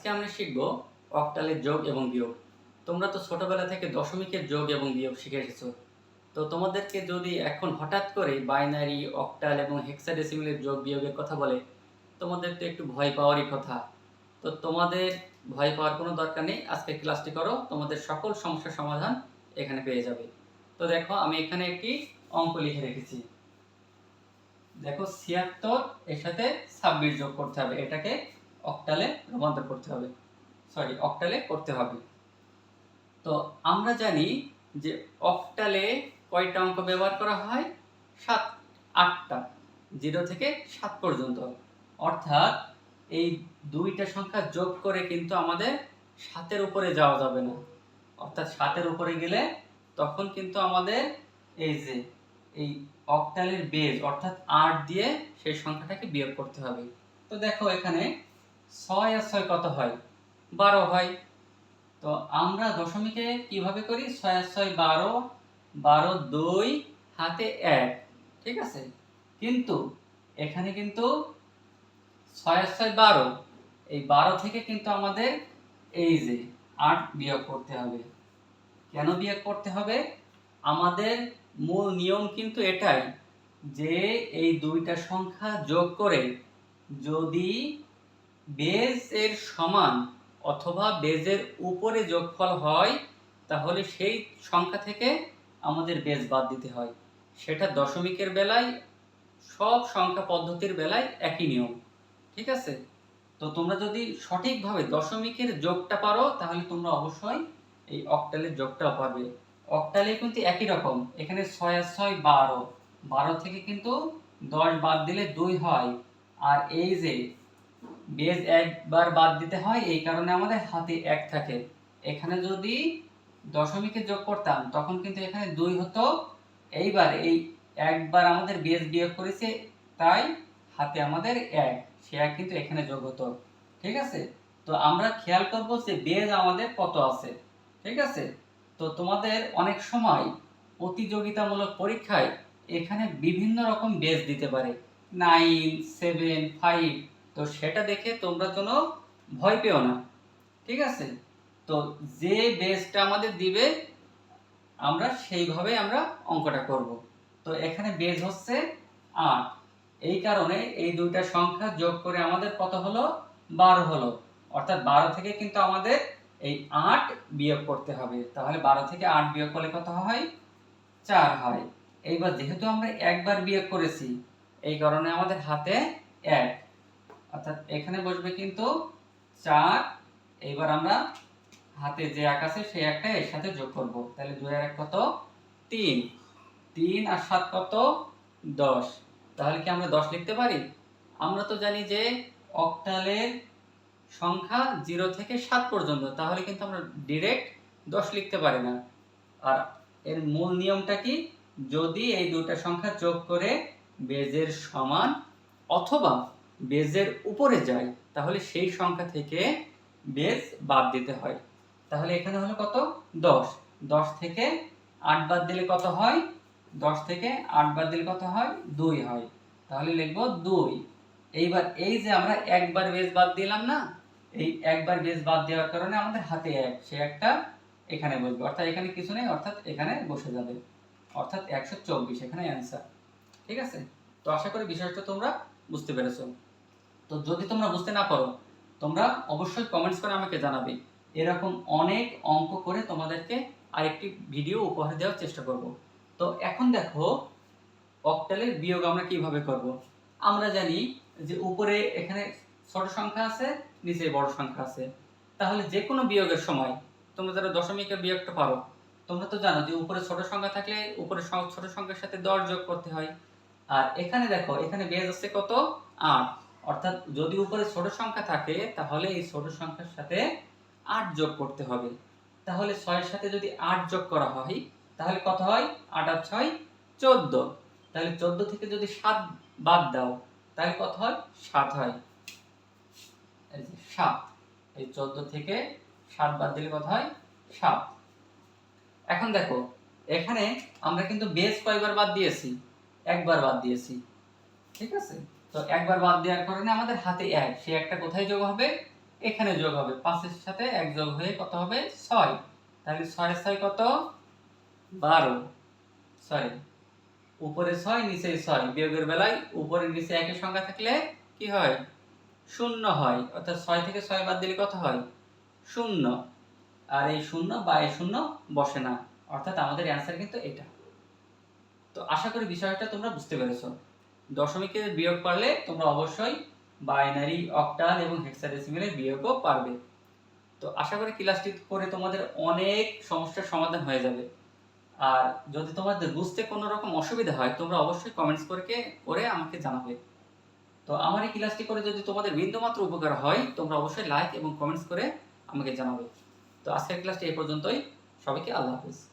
আজকে আমরা শিখব অক্টালের যোগ এবং বিয়োগ। তোমরা তো ছোটবেলা থেকে দশমিকের যোগ এবং বিয়োগ শিখে এসেছ। তো তোমাদেরকে যদি এখন হঠাৎ করে বাইনারি, অক্টাল এবং হেক্সাডেসিমেলের যোগ বিয়োগের কথা বলে, তোমাদের তো একটু ভয় পাওয়ারই কথা। তো তোমাদের ভয় পাওয়ার কোনো দরকার নেই। আজকে ক্লাসটি করো, তোমাদের সকল সমস্যার সমাধান এখানে পেয়ে যাবে। তো দেখো, আমি এখানে একটি অঙ্ক লিখে রেখেছি। দেখো, ছিয়াত্তর এর সাথে ছাব্বিশ যোগ করতে হবে। এটাকে অক্টালে রূপান্তর করতে হবে। সরি অক্টালে করতে হবে। তো আমরা জানি যে অক্টালে কয়টা অঙ্ক ব্যবহার করা হয়? সাত, আটটা। জিরো থেকে সাত পর্যন্ত। অর্থাৎ এই দুইটা সংখ্যা যোগ করে কিন্তু আমাদের সাতের উপরে যাওয়া যাবে না। অর্থাৎ সাতের উপরে গেলে তখন কিন্তু আমাদের এই যে, এই অক্টালের বেজ অর্থাৎ আট দিয়ে সেই সংখ্যাটাকে বিয়োগ করতে হবে। তো দেখো এখানে ছয় আর ছয় কত হয়? বারো হয়। তো আমরা দশমিকে কীভাবে করি? ছয় আর ছয় বারো বারো দুই, হাতে এক। ঠিক আছে? কিন্তু এখানে কিন্তু ছয় আর ছয় বারো। এই বারো থেকে কিন্তু আমাদের এই যে আট বিয়োগ করতে হবে। কেন বিয়োগ করতে হবে? আমাদের মূল নিয়ম কিন্তু এটাই যে এই দুইটা সংখ্যা যোগ করে যদি বেজ এর সমান অথবা বেজের উপরে যোগফল হয়, তাহলে সেই সংখ্যা থেকে আমাদের বেজ বাদ দিতে হয়। সেটা দশমিকের বেলায়, সব সংখ্যা পদ্ধতির বেলায় একই নিয়ম। ঠিক আছে? তো তোমরা যদি সঠিকভাবে দশমিকের যোগটা পারো, তাহলে তোমরা অবশ্যই এই অক্টালের যোগটাও পারবে। অক্টালে কিন্তু একই রকম, এখানে ছয় আর ছয় বারো। বারো থেকে কিন্তু দশ বাদ দিলে দুই হয়। আর এই যে বেজ একবার বাদ দিতে হয়, এই কারণে আমাদের হাতে এক থাকে। এখানে যদি দশমিকে যোগ করতাম, তখন কিন্তু এখানে দুই হতো। এইবার এই একবার আমাদের বেজ বিয়োগ করেছে, তাই হাতে আমাদের এক, সে এক কিন্তু এখানে যোগ হতো। ঠিক আছে? তো আমরা খেয়াল করব যে বেজ আমাদের কত আছে। ঠিক আছে? তো তোমাদের অনেক সময় প্রতিযোগিতামূলক পরীক্ষায় এখানে বিভিন্ন রকম বেজ দিতে পারে। নাইন, সেভেন, ফাইভ তো সেটা দেখে তোমরা কোনো ভয় পেও না। ঠিক আছে? তো যে বেজটা আমাদের দিবে, আমরা সেইভাবে আমরা অঙ্কটা করব। তো এখানে বেজ হচ্ছে আট। এই কারণে এই দুইটা সংখ্যা যোগ করে আমাদের কত হলো? বারো হলো। অর্থাৎ বারো থেকে কিন্তু আমাদের এই আট বিয়োগ করতে হবে। তাহলে বারো থেকে আট বিয়োগ করলে কত হয়? চার হয়। এইবার যেহেতু আমরা একবার বিয়োগ করেছি, এই কারণে আমাদের হাতে এক। অর্থাৎ এখানে বসবে কিন্তু চার, এইবার আমরা হাতে যে এক আছে সেই একটা এর সাথে যোগ করব। তাহলে এক কত? তিন। তিন আর সাত কত? দশ। তাহলে কি আমরা দশ লিখতে পারি? আমরা তো জানি যে অক্টালের সংখ্যা জিরো থেকে সাত পর্যন্ত, তাহলে কিন্তু আমরা ডিরেক্ট দশ লিখতে পারি না। আর এর মূল নিয়মটা কি? যদি এই দুটা সংখ্যা যোগ করে বেজের সমান অথবা বেজের উপরে যায়, তাহলে সেই সংখ্যা থেকে বেজ বাদ দিতে হয়। তাহলে এখানে হলো কত? দশ। দশ থেকে আট বাদ দিলে কত হয়? দশ থেকে আট বাদ দিলে কত হয়? দুই হয়। তাহলে লিখব দুই। এইবার এই যে আমরা একবার বেজ বাদ দিলাম না, এই একবার বেজ বাদ দেওয়ার কারণে আমাদের হাতে এক, সে একটা এখানে বসবে। অর্থাৎ এখানে কিছু নেই, অর্থাৎ এখানে বসে যাবে। অর্থাৎ একশো চব্বিশ, এখানে অ্যান্সার ঠিক আছে? তো আশা করি বিষয়টা তোমরা বুঝতে পেরেছ। তো যদি তোমরা বুঝতে না পারো, তোমরা অবশ্যই কমেন্টস করে আমাকে জানাবে। এরকম অনেক অঙ্ক করে তোমাদেরকে আরেকটি ভিডিও উপহার দেওয়ার চেষ্টা করব। তো এখন দেখো অক্টালের বিয়োগ আমরা কীভাবে করব? আমরা জানি যে উপরে এখানে ছোট সংখ্যা আছে, নিচে বড় সংখ্যা আছে। তাহলে যে কোনো বিয়োগের সময়, তোমরা যারা দশমিকের বিয়োগটা পারো, তোমরা তো জানো যে উপরে ছোট সংখ্যা থাকলে উপরে ছোট সংখ্যার সাথে দশ যোগ করতে হয়। আর এখানে দেখো, এখানে বেজ আছে কত? আট। অর্থাৎ যদি উপরে ছোট সংখ্যা থাকে, তাহলে এই ছোট সংখ্যার সাথে আট যোগ করতে হবে। তাহলে ছয়ের সাথে যদি আট যোগ করা হয়, তাহলে কত হয়? আট আর ছয় চোদ্দ। তাহলে চোদ্দ থেকে যদি সাত বাদ দাও, তাহলে কত হয়? সাত হয়। সাত। এই চোদ্দ থেকে সাত বাদ দিলে কত হয়? সাত। এখন দেখো, এখানে আমরা কিন্তু বেস কয়বার বাদ দিয়েছি? একবার বাদ দিয়েছি। ঠিক আছে? তো একবার বাদ দেওয়ার কারণে আমাদের হাতে এক, সে একটা কোথায় যোগ হবে? এখানে যোগ হবে। পাঁচের সাথে এক যোগ হয়ে কত হবে? ছয়। তাহলে ছয় ছয় কত? বারো। সরি উপরে ছয়, নিচে ছয়। বিয়োগের বেলায় উপরে নিচে একই সংখ্যা থাকলে কি হয়? শূন্য হয়। অর্থাৎ ছয় থেকে ছয় বাদ দিলে কত হয়? শূন্য। আর এই শূন্য বা এই শূন্য বসে না। অর্থাৎ আমাদের অ্যান্সার কিন্তু এটা। তো আশা করি বিষয়টা তোমরা বুঝতে পেরেছ। দশমিকের বিয়োগ পারলে তোমরা অবশ্যই বাইনারি অক্টাল এবং হেক্সাডেসিমেলের বিয়োগও পারবে। তো আশা করি ক্লাসটি করে তোমাদের অনেক সমস্যার সমাধান হয়ে যাবে। আর যদি তোমাদের বুঝতে কোনো রকম অসুবিধা হয়, তোমরা অবশ্যই কমেন্টস করে করে আমাকে জানাবে। তো আমার এই ক্লাসটি করে যদি তোমাদের বিন্দুমাত্র উপকার হয়, তোমরা অবশ্যই লাইক এবং কমেন্টস করে আমাকে জানাবে। তো আজকের ক্লাসটি এই পর্যন্তই। সবাইকে আল্লাহ হাফিজ।